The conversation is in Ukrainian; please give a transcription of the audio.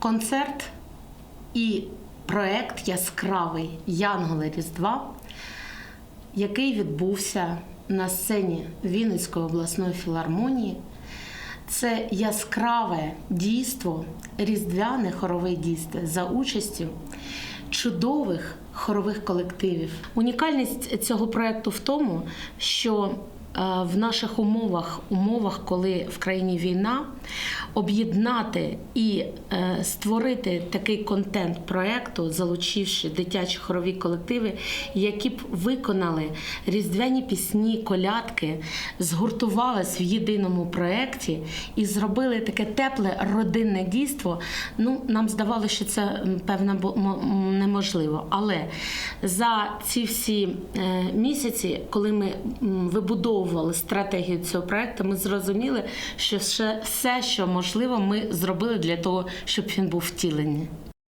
концерт і проект яскравий Янголи Різдва, який відбувся на сцені Вінницької обласної філармонії. Це яскраве дійство, різдвяне хорове дійство за участю чудових хорових колективів. Унікальність цього проекту в тому, що в наших умовах, умовах, коли в країні війна, об'єднати і е, створити такий контент проекту, залучивши дитячі хорові колективи, які б виконали різдвяні пісні, колядки, згуртувались в єдиному проєкті і зробили таке тепле родинне дійство. Ну, нам здавалося, що це певно неможливо. Але за ці всі е, місяці, коли ми м, вибудовували стратегію цього проекту, ми зрозуміли, що ще все, що можливо, ми зробили для того, щоб він був втілений.